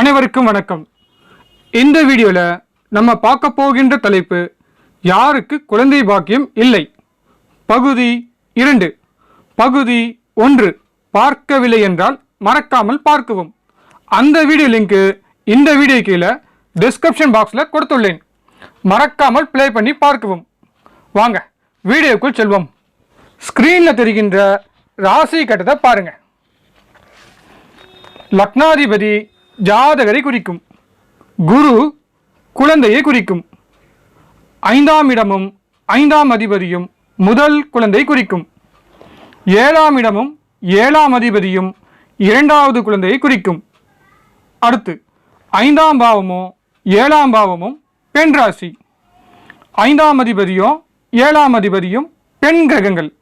அனைவருக்கும் வணக்கம். இந்த வீடியோவில் நம்ம பார்க்க போகின்ற தலைப்பு யாருக்கு குழந்தை பாக்கியம் இல்லை? பகுதி இரண்டு. பகுதி ஒன்று பார்க்கவில்லை என்றால் மறக்காமல் பார்க்கவும். அந்த வீடியோ லிங்க்கு இந்த வீடியோ கீழே டிஸ்கிரிப்ஷன் பாக்ஸில் கொடுத்துள்ளேன். மறக்காமல் ப்ளே பண்ணி பார்க்கவும். வாங்க வீடியோக்குள் செல்வோம். ஸ்க்ரீனில் தெரிகின்ற ராசி கட்டத்தை பாருங்கள் லக்னாதிபதி ஜாதகரை குறிக்கும். குரு குழந்தையை குறிக்கும். ஐந்தாம் இடமும் ஐந்தாம் அதிபதியும் முதல் குழந்தை குறிக்கும். ஏழாம் இடமும் ஏழாம் அதிபதியும் இரண்டாவது குழந்தையை குறிக்கும். அடுத்து ஐந்தாம் பாவமும் ஏழாம் பாவமும் பெண் ராசி. ஐந்தாம் அதிபதியும் ஏழாம் அதிபதியும் பெண் கிரகங்கள்.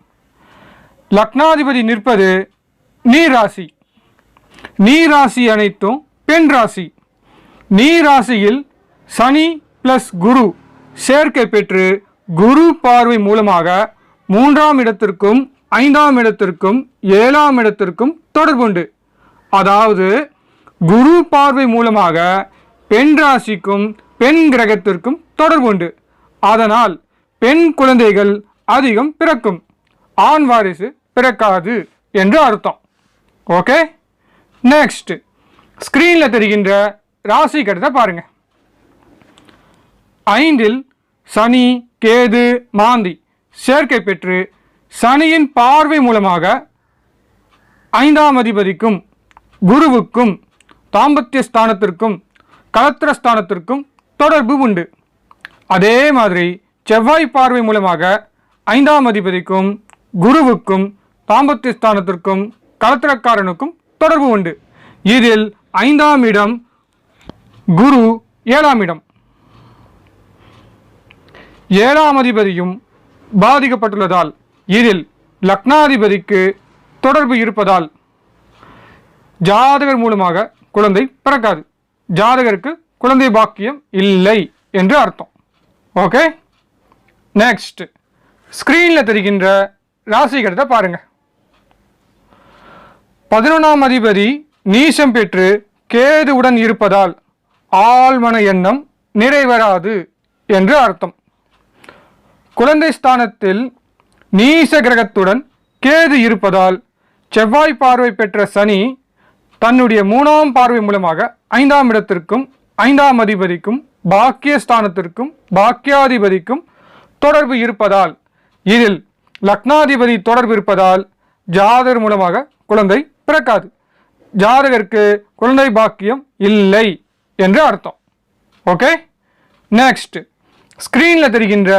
லக்னாதிபதி நிற்பது நீர் ராசி அனைத்தும் பெண் ராசி. நீ ராசியில் சனி பிளஸ் குரு சேர்க்கை பெற்று குரு பார்வை மூலமாக மூன்றாம் இடத்திற்கும் ஐந்தாம் இடத்திற்கும் ஏழாம் இடத்திற்கும் தொடர்புண்டு அதாவது குரு பார்வை மூலமாக பெண் ராசிக்கும் பெண் கிரகத்திற்கும் தொடர்புண்டு அதனால் பெண் குழந்தைகள் அதிகம் பிறக்கும். ஆண் வாரிசு பிறக்காது என்று அர்த்தம். ஓகே? நெக்ஸ்ட் ஸ்க்ரீனில் தெரிகின்ற ராசி கடத்தை பாருங்க. ஐந்தில் சனி கேது மாந்தி சேர்க்கை பெற்று சனியின் பார்வை மூலமாக ஐந்தாம் அதிபதிக்கும் குருவுக்கும் தாம்பத்திய ஸ்தானத்திற்கும் கலத்திர ஸ்தானத்திற்கும் தொடர்பு உண்டு. அதே மாதிரி செவ்வாய் பார்வை மூலமாக ஐந்தாம் அதிபதிக்கும் குருவுக்கும் தாம்பத்திய ஸ்தானத்திற்கும் கலத்திரக்காரனுக்கும் தொடர்பு உண்டு. இதில் ஐந்தாம் இடம் குரு ஏழாம் இடம். ஏழாம் அதிபதியும் பாதிக்கப்பட்டுள்ளதால் இதில் லக்னாதிபதிக்கு தொடர்பு இருப்பதால் ஜாதகர் மூலமாக குழந்தை பிறக்காது. ஜாதகருக்கு குழந்தை பாக்கியம் இல்லை என்று அர்த்தம். ஓகே? நெக்ஸ்ட் ஸ்க்ரீனில் தெரிகின்ற ராசிகரத்தை பாருங்க. பதினொன்றாம் அதிபதி நீசம் பெற்று கேதுவுடன் இருப்பதால் ஆழ்மன எண்ணம் நிறைவேறாது என்று அர்த்தம். குழந்தை ஸ்தானத்தில் நீச கிரகத்துடன் கேது இருப்பதால் செவ்வாய் பார்வை பெற்ற சனி தன்னுடைய மூணாம் பார்வை மூலமாக ஐந்தாம் இடத்திற்கும் ஐந்தாம் அதிபதிக்கும் பாக்கியஸ்தானத்திற்கும் பாக்கியாதிபதிக்கும் தொடர்பு இருப்பதால் இதில் லக்னாதிபதி தொடர்பு இருப்பதால் ஜாதர் மூலமாக குழந்தை பிறக்காது. ஜாதகருக்கு குழந்தை பாக்கியம் இல்லை என்று அர்த்தம். ஓகே நெக்ஸ்ட் ஸ்க்ரீனில் தெரிகின்ற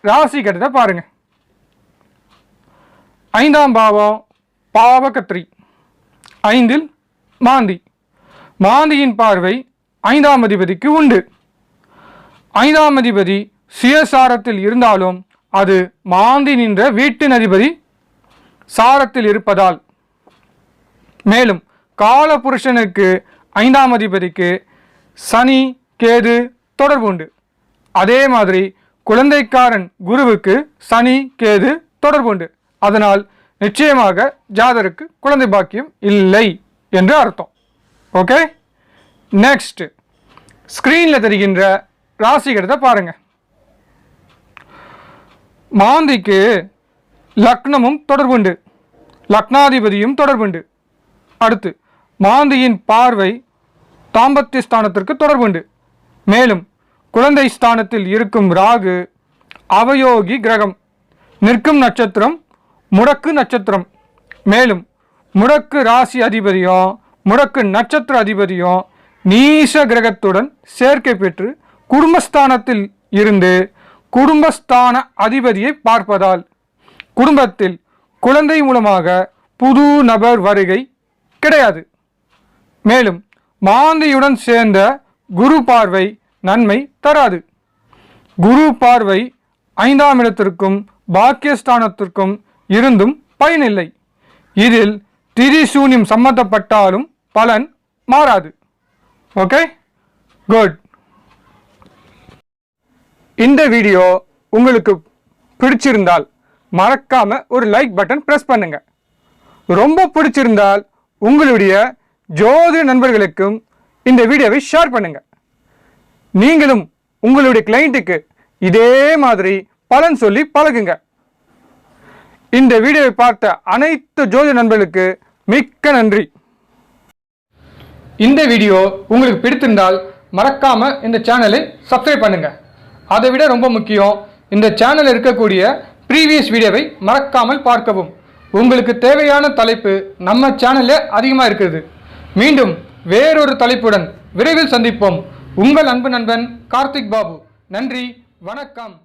ராசி கட்டத்தை பாருங்க. ஐந்தாம் பாவம் பாவகத்ரி ஐந்தில் மாந்தி. மாந்தியின் பார்வை ஐந்தாம் அதிபதிக்கு உண்டு. ஐந்தாம் அதிபதி சுயசாரத்தில் இருந்தாலும் அது மாந்தி நின்ற வீட்டின் அதிபதி சாரத்தில் இருப்பதால். மேலும் கால புருஷனுக்கு ஐந்தாம் அதிபதிக்கு சனி கேது தொடர்பு உண்டு. அதே மாதிரி குழந்தைக்காரன் குருவுக்கு சனி கேது தொடர்பு உண்டு. அதனால் நிச்சயமாக ஜாதருக்கு குழந்தை பாக்கியம் இல்லை என்று அர்த்தம். ஓகே? நெக்ஸ்ட் ஸ்க்ரீனில் தெரிகின்ற ராசிகரத்தை பாருங்க. மாந்திக்கு லக்னமும் தொடர்புண்டு லக்னாதிபதியும் தொடர்புண்டு அடுத்து மாந்தியின் பார்வை தாம்பத்திய ஸ்தானத்திற்கு தொடர்புண்டு. மேலும் குழந்தை ஸ்தானத்தில் இருக்கும் ராகு அவயோகி கிரகம் நிற்கும் நட்சத்திரம் முடக்கு நட்சத்திரம். மேலும் முடக்கு ராசி அதிபதியும் முடக்கு நட்சத்திர அதிபதியும் நீச கிரகத்துடன் சேர்க்கை பெற்று குடும்பஸ்தானத்தில் இருந்து குடும்பஸ்தான அதிபதியை பார்ப்பதால் குடும்பத்தில் குழந்தை மூலமாக புது நபர் வருகை கிடையாது. மேலும் மாந்தியுடன் சேர்ந்த குரு பார்வை நன்மை தராது. குரு பார்வை ஐந்தாம் இடத்திற்கும் பாக்கியஸ்தானத்திற்கும் இருந்தும் பயனில்லை. இதில் திரிசூன்யம் சம்மந்தப்பட்டாலும் பலன் மாறாது. ஓகே? குட். இந்த வீடியோ உங்களுக்கு பிடிச்சிருந்தால் மறக்காம ஒரு லைக் பட்டன் ப்ரெஸ் பண்ணுங்க. ரொம்ப பிடிச்சிருந்தால் உங்களுடைய ஜோதிட நண்பர்களுக்கும் இந்த வீடியோவை ஷேர் பண்ணுங்க. நீங்களும் உங்களுடைய கிளைண்ட்டுக்கு இதே மாதிரி பலன் சொல்லி பழகுங்க. இந்த வீடியோவை பார்த்த அனைத்து ஜோதி நண்பர்களுக்கு மிக்க நன்றி. இந்த வீடியோ உங்களுக்கு பிடித்திருந்தால் மறக்காம இந்த சேனலை சப்ஸ்கிரைப் பண்ணுங்க. அதை விட ரொம்ப முக்கியம் இந்த சேனலில் இருக்கக்கூடிய ப்ரீவியஸ் வீடியோவை மறக்காமல் பார்க்கவும். உங்களுக்கு தேவையான தலைப்பு நம்ம சேனலில் அதிகமாக இருக்குது மீண்டும் வேறொரு தலைப்புடன் விரைவில் சந்திப்போம். உங்கள் அன்பு நண்பன் கார்த்திக் பாபு. நன்றி வணக்கம்.